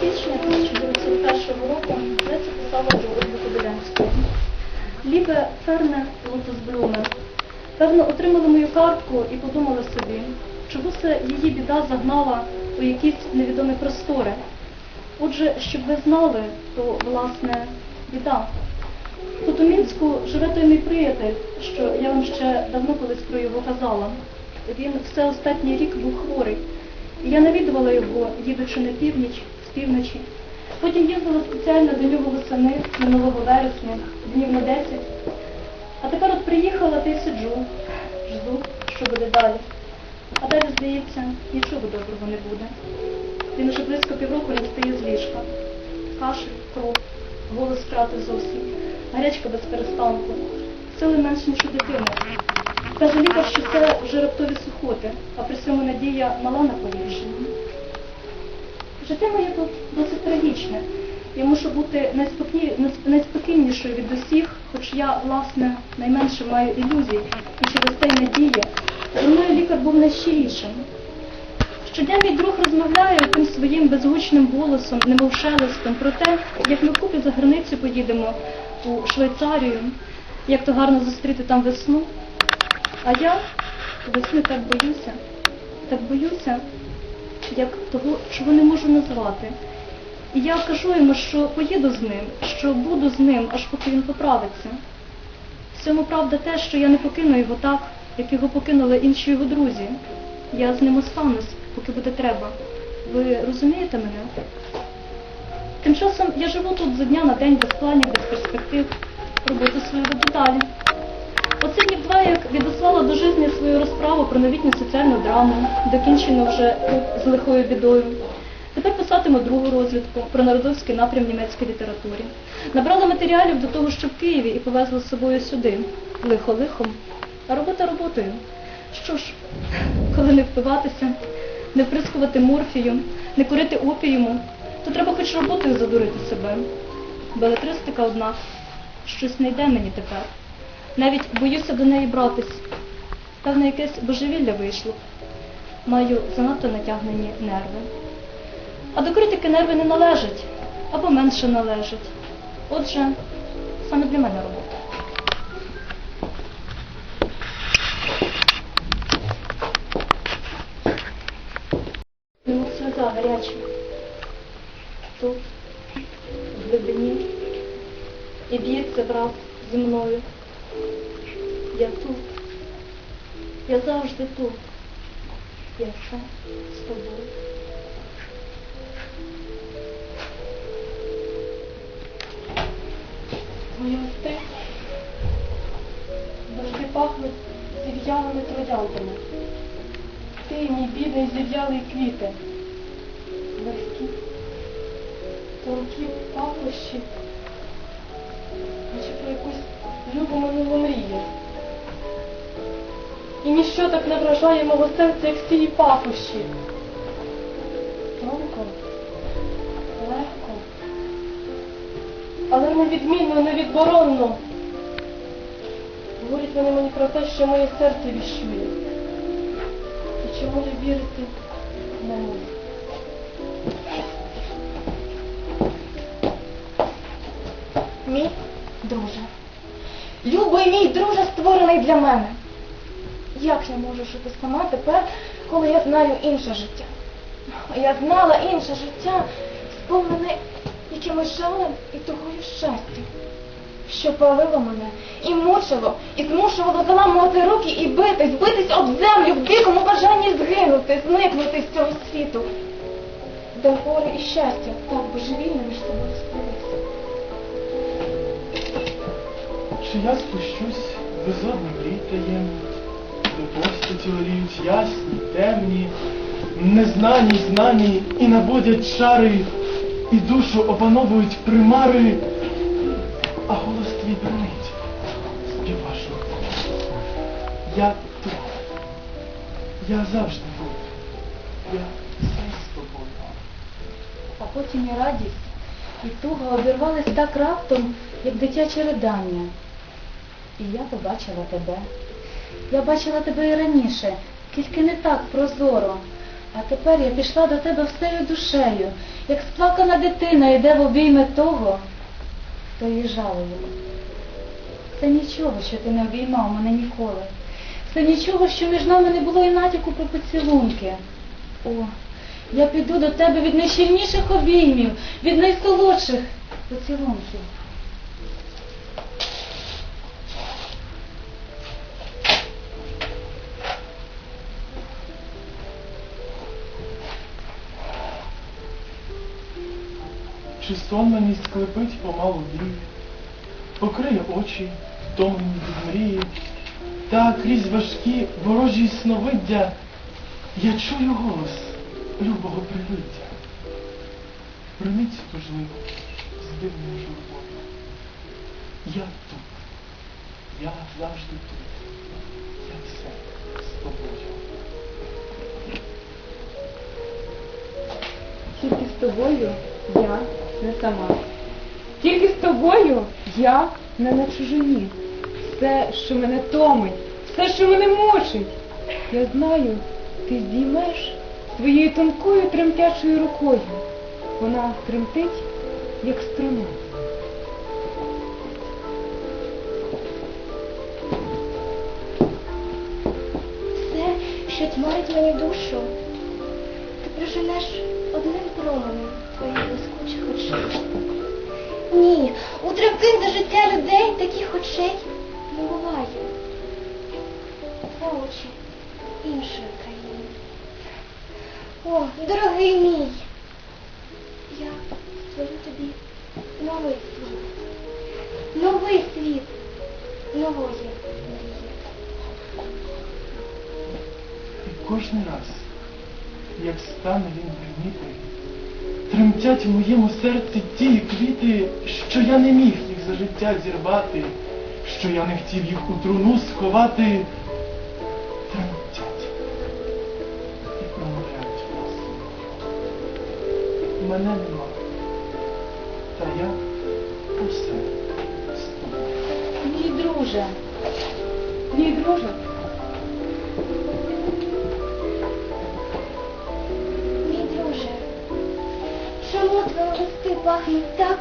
січня 1901 року Леся писала Кобилянської. Лібе Ферне Лотосблюме. Певно, отримала мою картку і подумала собі, чого це її біда загнала у якісь невідомі простори. Отже, щоб ви знали, то власне біда. Тут у Мінську живе той мій приятель, що я вам ще давно колись про його казала. Він все останній рік був хворий. І я навідувала його, їдучи на північ, з півночі. Потім їздила спеціально до нього восени минулого вересня, днів на 10. А тепер от приїхала та й сиджу, жду, що буде далі. А далі, здається, нічого доброго не буде. Він уже близько півроку не встає з ліжка. Кашель, кров, голос втратив зовсім, гарячка без перестанку, сили менш ніж у дитини. Каже лікар, що це вже раптові сухоти, а при цьому надія мала на поліпшення. Життя моє тут досить трагічне. Я мушу бути найспокій... найспокійнішою від усіх, хоч я, власне, найменше маю ілюзій, і через те й надії. Зі мною лікар був найщирішим. Щодня мій друг розмовляє тим своїм безгучним голосом, немов шелестом, про те, як ми вкупі за границю поїдемо у Швейцарію, як то гарно зустріти там весну. А я весни так боюся, так боюся, як того, чого не можу назвати. І я кажу йому, що поїду з ним, що буду з ним, аж поки він поправиться. В цьому правда те, що я не покину його так, як його покинули інші його друзі. Я з ним останусь, поки буде треба. Ви розумієте мене? Тим часом я живу тут за дня на день без планів, без перспектив. Роботу свою веду далі. Оце днів два, як відослала до житті свою розправу про новітню соціальну драму, докінчену вже з лихою бідою. Тепер писатиму другу розвідку про народовський напрям німецької літературі. Набрала матеріалів до того, що в Києві і повезла з собою сюди. Лихо лихом, а робота роботою. Що ж, коли не впиватися, не вприскувати морфію, не курити опіуму, то треба хоч роботою задурити себе. Белетристика, однак, щось не йде мені тепер. Навіть боюся до неї братись. Певно, якесь божевілля вийшло. Маю занадто натягнені нерви. А до критики нерви не належать або менше належать. Отже, саме для мене робота. Сльоза гаряча. Тут, в глибині, і б'ється враз зі мною. Я тут. Я завжди тут. Я все з тобою. Мої листи завжди пахнуть зів'ялими трояндами. Ти, мій бідний зів'ялий квіти. Легкі, тонкі пахощі, наче про якусь любу минулу мрію. І ніщо так не вражає мого серця, як її пахощі. Тонко, легко, але невідмінно, невідборонно. Говорять вони мені про те, що моє серце віщує. І чому я вірити не можу. Мій друже. Любий мій друже створений для мене. Як я можу жити сама тепер, коли я знаю інше життя? Я знала інше життя, сповнене якимось жалем і тугою щастя, що палило мене і мучило, і змушувало заламувати руки і битись, битись об землю в дикому бажанні згинути, зникнути з цього світу, де горе і щастя так божевільно між собою сплелися. Чи я спущусь безодним літаєм, до постаті оліють ясні, темні, незнані, знані, і набудять чари, і душу опановують примари, а голос твій бренить, співашно. Я тут, я завжди буду, я все з тобою. А потім і радість, і туга обірвались так раптом, як дитяче ридання. І я побачила тебе. Я бачила тебе і раніше, тільки не так прозоро. А тепер я пішла до тебе всею душею, як сплакана дитина йде в обійми того, хто її жалує. Це нічого, що ти не обіймав мене ніколи. Це нічого, що між нами не було і натяку про поцілунки. О, я піду до тебе від найщільніших обіймів, від найсолодших поцілунків. Чи сон мені склепить помалу вії, покриє очі, втомлені від мрії, та крізь важкі ворожі сновиддя я чую голос любого привиття. Приміть тужливо з дивною журбою. Я тут, я завжди тут, я все з тобою. Тільки з тобою я не сама. Тільки з тобою я не на чужині. Все, що мене томить, все, що мене мучить. Я знаю, ти здіймеш своєю тонкою тремтячою рукою. Вона тремтить, як струна. Все, що тьмарить мені душу, ти проженеш одним променем твоїх блискучих очей. Ні, у тривких за життя людей таких очей не буває. Це очі іншої країни. О, дорогий мій, я створю тобі новий світ. Новий світ нової мрії. Кожен раз, як стане він гриміти, тремтять в моєму серці ті квіти, що я не міг їх за життя зірвати, що я не хотів їх у труну сховати, тремтять. І промовляють власне. Мене нема, та я усе тобою. Мій друже, мій друже, чому